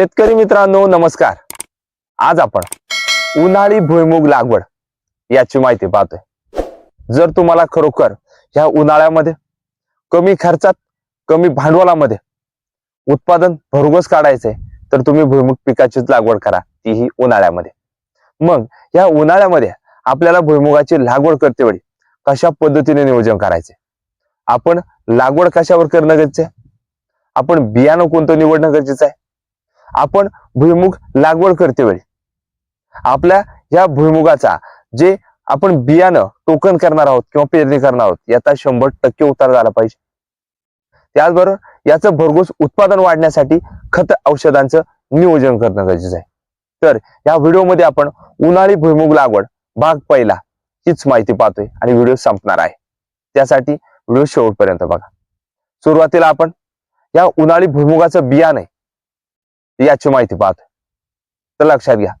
शेतकरी मित्रांनो नमस्कार. आज आपण उन्हाळी भुईमुग लागवड याची माहिती पाहतोय. जर तुम्हाला खरोखर ह्या उन्हाळ्यामध्ये कमी खर्चात कमी भांडवलामध्ये उत्पादन भरघोस काढायचंय तर तुम्ही भुईमुग पिकाचीच लागवड करा तीही उन्हाळ्यामध्ये. मग या उन्हाळ्यामध्ये आपल्याला भुईमुगाची लागवड करते वेळी कशा पद्धतीने नियोजन करायचे? आपण लागवड कशावर करणं गरजेचं आहे? आपण बियाणं कोणतं निवडणं गरजेचं आहे? आपण भुईमुग लागवड करते वेळी. आपल्या या भुईमुगाचा जे आपण बियाणं टोकन करणार आहोत किंवा पेरणी करणार आहोत याचा शंभर टक्के उतार झाला पाहिजे. त्याचबरोबर याचं भरघोस उत्पादन वाढण्यासाठी खत औषधांचं नियोजन करणं गरजेचं आहे. तर या व्हिडिओमध्ये आपण उन्हाळी भुईमुग लागवड भाग पहिला हीच माहिती पाहतोय आणि व्हिडिओ संपणार आहे. त्यासाठी व्हिडिओ शेवटपर्यंत बघा. सुरुवातीला आपण या उन्हाळी भुईमुगाचं बियाणं याची माहिती पाहतोय तर लक्षात घ्या.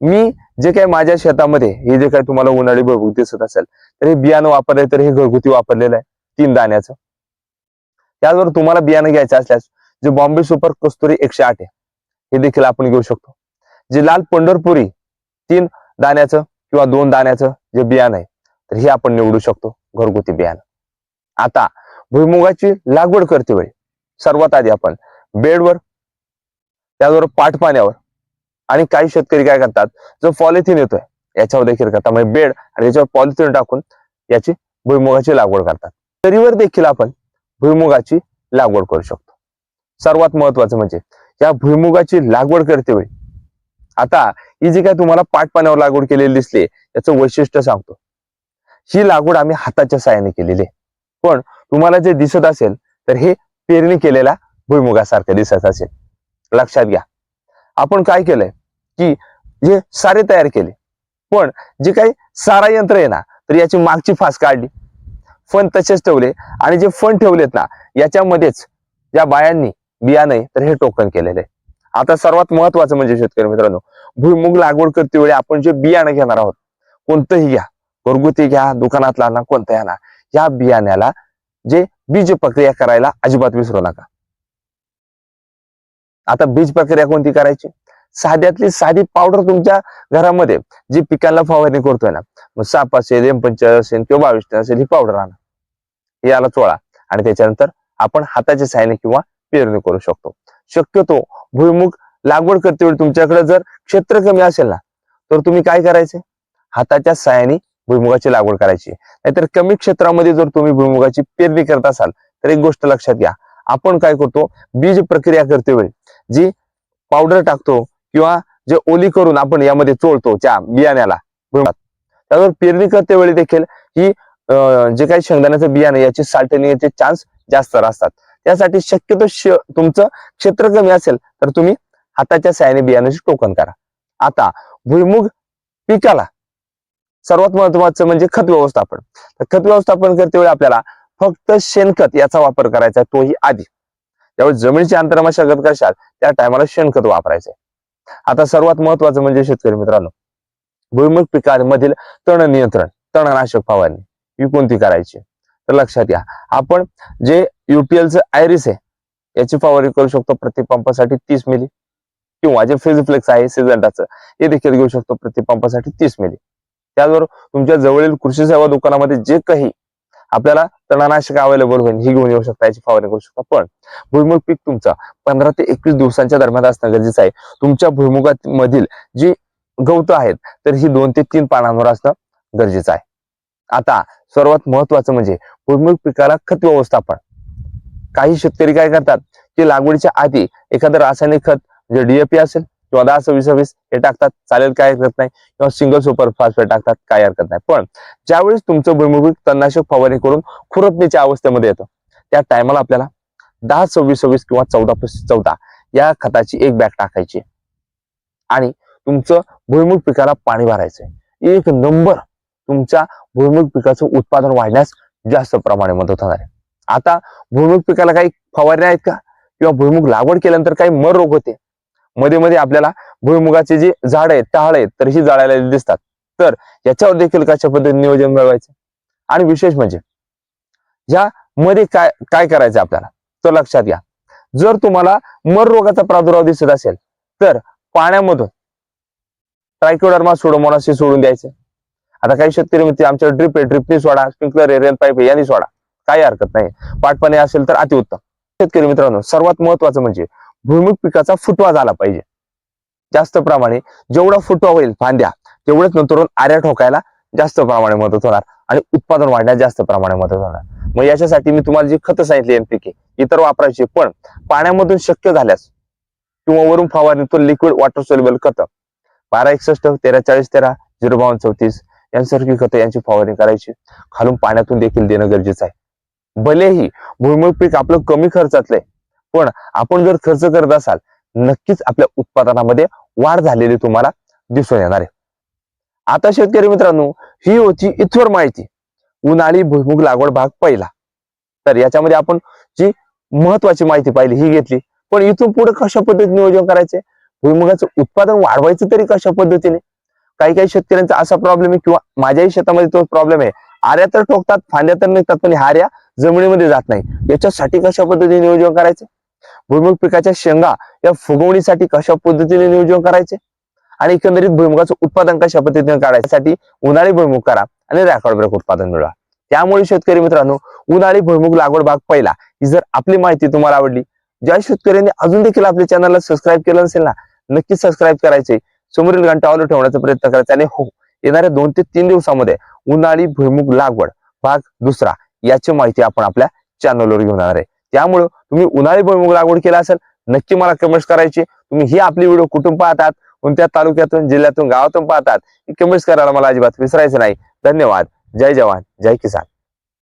मी जे काही माझ्या शेतामध्ये हे जे काही तुम्हाला उन्हाळी घरगुती दिसत असेल तर हे बियाणं वापरले तर हे घरगुती वापरलेलं आहे तीन दाण्याचं. त्याचबरोबर तुम्हाला बियाणं घ्यायचं असल्यास जे बॉम्बे सुपर कस्तुरी एकशे आठ आहे हे देखील आपण घेऊ शकतो. जे लाल पंढरपुरी तीन दाण्याचं किंवा दोन दाण्याचं जे बियाणं आहे तर हे आपण निवडू शकतो घरगुती बियाणं. आता भुईमुगाची लागवड करते वेळी सर्वात आधी आपण बेडवर त्याचबरोबर पाठ पाण्यावर. आणि काही शेतकरी काय करतात? जो पॉलिथिन येतोय याच्यावर देखील करतात म्हणजे बेड आणि याच्यावर पॉलिथिन टाकून याची भुईमुगाची लागवड करतात. तरीवर देखील आपण भुईमुगाची लागवड करू शकतो. सर्वात महत्वाचं म्हणजे या भुईमुगाची लागवड करते वेळी आता ही जी काय तुम्हाला पाठपाण्यावर लागवड केलेली दिसली याचं वैशिष्ट्य सांगतो. ही लागवड आम्ही हाताच्या साहाय्याने केलेली आहे. पण तुम्हाला जे दिसत असेल तर हे पेरणी केलेल्या भुईमुगासारखं दिसत असेल. लक्षात घ्या. आपण काय केलंय? की जे सारे तयार केले. पण जे काही सारा यंत्र आहे ना तर याची मागची फास काढली. फण तसेच ठेवले आणि जे फण ठेवलेत ना याच्यामध्येच या बायांनी बियाणं तर हे टोकन केलेले आहे. आता सर्वात महत्वाचं म्हणजे शेतकरी मित्रांनो भुईमुग लागवड करते वेळी आपण जे बियाणं घेणार आहोत कोणतंही घ्या. घरगुती घ्या दुकानातला ना कोणतंही आणा. या बियाण्याला जे बीज प्रक्रिया करायला अजिबात विसरू नका. आता बीज प्रक्रिया कोणती करायची? साध्यातली साधी पावडर तुमच्या घरामध्ये जी पिकांना फवारणी करतोय ना मग साप असेल एम असेल किंवा बावीस असेल ही पावडर आणा. याला चोळा आणि त्याच्यानंतर आपण हाताच्या साहाय्याने किंवा पेरणी करू शकतो. शक्यतो भुईमुग लागवड करते वेळी तुमच्याकडे जर क्षेत्र कमी असेल ना तर तुम्ही काय करायचे? हाताच्या साहाय्याने भुईमुगाची लागवड करायची. नाहीतर कमी क्षेत्रामध्ये जर तुम्ही भुईमुगाची पेरणी करत असाल तर एक गोष्ट लक्षात घ्या. आपण काय करतो? बीज प्रक्रिया करते वेळी जी पावडर टाकतो किंवा जे ओली करून आपण यामध्ये चोळतो त्या बियाण्याला. त्यावर पेरणी करते वेळी देखील ही जे काही शेंगदाण्याचं बियाणं याची साल्टनिंग याचे चान्स जास्त असतात. त्यासाठी शक्यतो श- तुमचं क्षेत्र कमी असेल तर तुम्ही हाताच्या साहाय्याने बियाण्याची टोकन करा. आता भुईमुग पिकाला सर्वात महत्वाचं म्हणजे खत व्यवस्थापन. खत व्यवस्थापन करते वेळी आपल्याला फक्त शेणखत याचा वापर करायचा आहे तोही आधी. त्यावेळी जमिनीची अंतरमशागत करशाल त्या टायमाला शेणखत वापरायचं. आता सर्वात महत्वाचं म्हणजे शेतकरी मित्रांनो भुईमुग पिकांमधील तण नियंत्रण तणनाशक फवारणी ही कोणती करायची? तर लक्षात घ्या आपण जे युटीएलचं आयरिस आहे याची फवारणी करू शकतो प्रतिपंपासाठी तीस मिली. किंवा जे फिजफ्लेक्स आहे सिजंटाचं हे देखील घेऊ शकतो प्रतिपंपासाठी तीस मिली. त्याचबरोबर तुमच्या जवळील कृषी सेवा दुकानामध्ये जे काही आपल्याला तणनाशक अवेलेबल होईल ही घेऊन येऊ शकता याची फवारणी करू शकता. पण भुईमुग पीक तुमचा पंधरा ते एकवीस दिवसांच्या दरम्यान असणं गरजेचं आहे. तुमच्या भुईमुगात मधील जी गवतं आहेत तर ही दोन ते तीन पानांवर असणं गरजेचं आहे. आता सर्वात महत्वाचं म्हणजे भुईमुग पिकाला खत व्यवस्थापन. काही शेतकरी काय करतात की लागवडीच्या आधी एखादं रासायनिक खत म्हणजे डीएपी असेल किंवा दहा सव्वीस सव्वीस हे टाकतात चालेल काय हरकत नाही. किंवा सिंगल सुपर फॉस्फेट टाकतात काय हरकत नाही. पण ज्यावेळेस तुमचं भुईमुग तणनाशक फवारणी करून खुरपणीच्या अवस्थेमध्ये येतं त्या टायमाला आपल्याला दहा सव्वीस सव्वीस किंवा चौदा पस्तीस चौदा या खताची एक बॅग टाकायची आणि तुमचं भुईमुग पिकाला पाणी भरायचंय एक नंबर तुमच्या भुईमुग पिकाचं उत्पादन वाढण्यास जास्त प्रमाणे मदत होणार आहे. आता भुईमुग पिकाला काही फवारण्या आहेत का? किंवा भुईमुग लागवड केल्यानंतर काही मर रोग होते? मध्ये मध्ये आपल्याला भुईमुगाचे जे झाड आहेत टहाळ आहेत तर ही जाळायला दिसतात. तर याच्यावर देखील कशा पद्धतीने नियोजन मिळवायचं? आणि विशेष म्हणजे या मध्ये काय काय करायचं आपल्याला? तर लक्षात घ्या. जर तुम्हाला मर रोगाचा प्रादुर्भाव दिसत असेल तर पाण्यामधून ट्रायकोडर्मा सोडोमोनासी सोडून द्यायचं. आता काही शेतकरी म्हणते आमच्या ड्रिप आहे ड्रिपनी सोडा स्प्रिंकलर आहे पाईप आहे यांनी सोडा. काही हरकत नाही. पाटपाणी असेल तर अतिउत्तम. शेतकरी मित्रांनो सर्वात महत्वाचं म्हणजे भुईमुग पिकाचा फुटवा झाला पाहिजे. जास्त प्रमाणे जेवढा फुटवा होईल फांद्या तेवढंच नंतर आऱ्या ठोकायला जास्त प्रमाणे मदत होणार आणि उत्पादन वाढण्यास जास्त प्रमाणे मदत होणार. मग याच्यासाठी मी तुम्हाला जी खतं सांगितली एनपीके इतर वापरायची पण पाण्यामधून शक्य झाल्यास किंवा वरून फवारणीतून लिक्विड वॉटर सोल्युबल खतं बारा एकसष्ट तेरा चाळीस तेरा झिरो बावन्न चौतीस यांसारखी खतं यांची फवारणी करायची. खालून पाण्यातून देखील देणं गरजेचं आहे. भलेही भुईमुग पीक आपलं कमी खर्चातलंय पण आपण जर खर्च करत असाल नक्कीच आपल्या उत्पादनामध्ये वाढ झालेली तुम्हाला दिसून येणार आहे. आता शेतकरी मित्रांनो ही होती इथवर माहिती. उन्हाळी भुईमुग लागवड भाग पहिला. तर याच्यामध्ये आपण जी महत्वाची माहिती पाहिली ही घेतली. पण इथून पुढे कशा पद्धतीने नियोजन करायचे? भुईमुगाचं उत्पादन वाढवायचं तरी कशा पद्धतीने? काही काही शेतकऱ्यांचा असा प्रॉब्लेम आहे किंवा माझ्याही शेतामध्ये तो प्रॉब्लेम आहे. आर्या तर ठोकतात फांद्या तर निघतात पण हार्या जमिनीमध्ये जात नाही. याच्यासाठी कशा पद्धतीने नियोजन करायचं? भुईमुग पिकाच्या शेंगा या फुगवणीसाठी कशा पद्धतीने नियोजन करायचे? आणि एकंदरीत भुईमुगाचं उत्पादन कशा पद्धतीने काढायसाठी उन्हाळी भुईमुग करा आणि रॅकॉर्ड ब्रेक उत्पादन मिळवा त्यामुळे शेतकरी मित्रांनो उन्हाळी भुईमुग लागवड भाग पहिला ही जर आपली माहिती तुम्हाला आवडली ज्या शेतकऱ्यांनी अजून देखील आपल्या चॅनलला सबस्क्राईब केलं नसेल ना नक्कीच सबस्क्राईब करायचे. समोरील घंटा ऑल ठेवण्याचा प्रयत्न करायचा आणि हो येणाऱ्या दोन ते तीन दिवसामध्ये उन्हाळी भुईमुग लागवड भाग दुसरा याची माहिती आपण आपल्या चॅनलवर घेऊन येणार आहे. त्यामुळं तुम्ही उन्हाळी भुईमुग लागवड केला असेल नक्की मला कमेंट्स करायची. तुम्ही ही आपली व्हिडिओ कुठून पाहतात? कोणत्या तालुक्यातून जिल्ह्यातून गावातून पाहतात? कमेंट्स करायला मला अजिबात विसरायचं नाही. धन्यवाद. जय जवान. जय किसान.